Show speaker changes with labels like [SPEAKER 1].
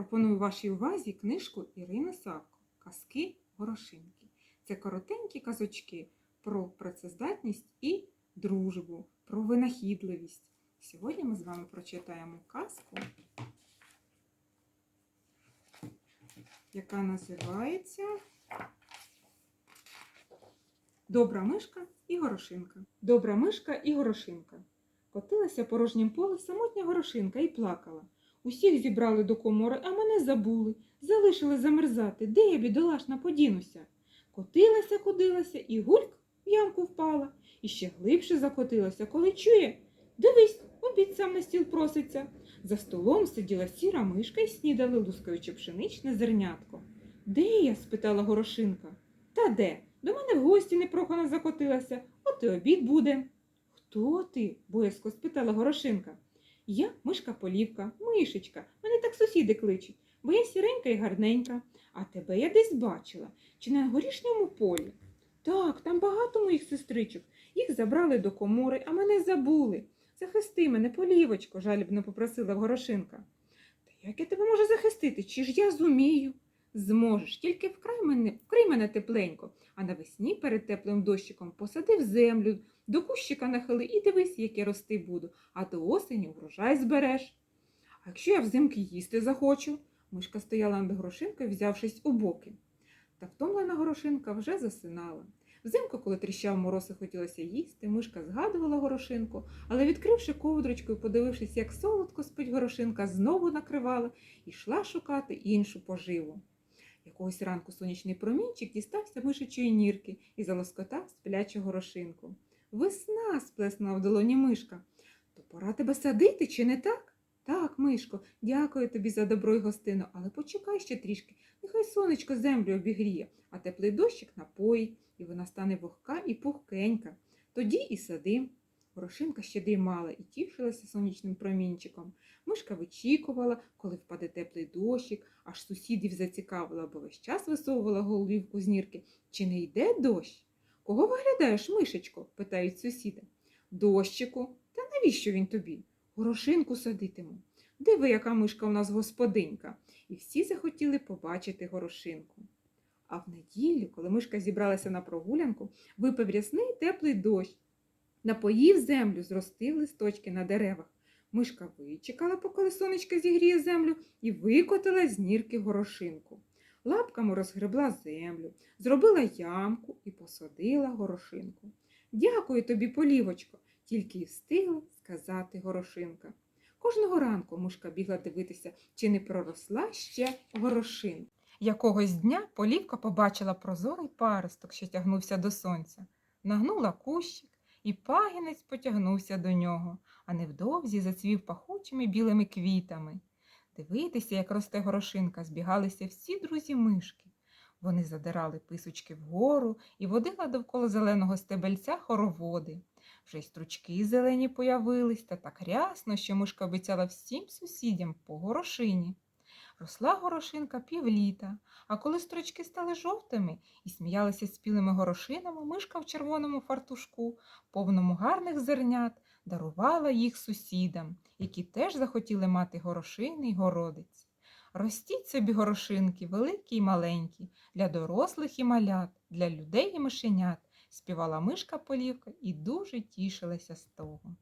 [SPEAKER 1] Пропоную вашій увазі книжку Ірини Савко Казки Горошинки. Це коротенькі казочки про працездатність і дружбу, про винахідливість. Сьогодні ми з вами прочитаємо казку, яка називається Добра мишка і горошинка. Добра мишка і горошинка. Котилася порожнім поле самотня горошинка і плакала. Усіх зібрали до комори, а мене забули. Залишили замерзати. Де я бідолашна подінуся? Котилася, кудилася і гульк в ямку впала. І ще глибше закотилася, коли чує. Дивись, обід сам на стіл проситься. За столом сиділа сіра мишка і снідали, лускаючи пшеничне зернятко. Де я? спитала горошинка. Та де? До мене в гості непрохано закотилася, от і обід буде. Хто ти? боязко спитала горошинка. Я мишка Полівка, мишечка. Мене так сусіди кличуть, бо я сіренька і гарненька. А тебе я десь бачила, чи на горішньому полі. Так, там багато моїх сестричок. Їх забрали до комори, а мене забули. Захисти мене, полівочко, жалібно попросила горошинка. Та як я тебе можу захистити? Чи ж я зумію? Зможеш, тільки вкрай мене, вкрий мене тепленько, а навесні перед теплим дощиком посади в землю, до кущика нахили і дивись, як я рости буду, а до осені врожай збереш. А якщо я взимки їсти захочу? Мишка стояла над горошинкою, взявшись у боки. Та втомлена горошинка вже засинала. Взимку, коли тріщав мороз і хотілося їсти, мишка згадувала горошинку, але, відкривши ковдрочку і подивившись, як солодко спить горошинка, знову накривала і йшла шукати іншу поживу. Якогось ранку сонячний промінчик дістався мишечої нірки і залоскотав сплячу горошинку. Весна, сплеснула в долоні мишка. То пора тебе садити, чи не так? Так, мишко, дякую тобі за добро й гостину, але почекай ще трішки. Нехай сонечко землю обігріє, а теплий дощик напоїть, і вона стане вогка і пухкенька. Тоді і сади. Горошинка ще дрімала і тішилася сонячним промінчиком. Мишка вичікувала, коли впаде теплий дощик, аж сусідів зацікавила, бо весь час висовувала голівку з нірки. Чи не йде дощ? Кого виглядаєш, мишечко? питають сусіди. Дощику, та навіщо він тобі? Горошинку садитиму. Диви, яка мишка у нас господинька. І всі захотіли побачити горошинку. А в неділю, коли мишка зібралася на прогулянку, випав рясний теплий дощ. Напоїв землю, зростив листочки на деревах. Мишка вичекала, поки сонечко зігріє землю, і викотила з нірки горошинку. Лапками розгребла землю, зробила ямку і посадила горошинку. Дякую тобі, полівочко, тільки й встигла сказати горошинка. Кожного ранку мишка бігла дивитися, чи не проросла ще горошинка. Якогось дня полівка побачила прозорий паросток, що тягнувся до сонця, нагнула кущик, і пагінець потягнувся до нього, а невдовзі зацвів пахучими білими квітами. Дивитися, як росте горошинка, збігалися всі друзі мишки. Вони задирали писочки вгору і водила довкола зеленого стебельця хороводи. Вже й стручки зелені появились, та так рясно, що мишка обіцяла всім сусідям по горошині. Росла горошинка півліта, а коли строчки стали жовтими і сміялися спілими горошинами, мишка в червоному фартушку, повному гарних зернят, дарувала їх сусідам, які теж захотіли мати горошини й городиць. Ростіть собі горошинки, великі й маленькі, для дорослих і малят, для людей і мишенят, співала мишка полівка і дуже тішилася з того.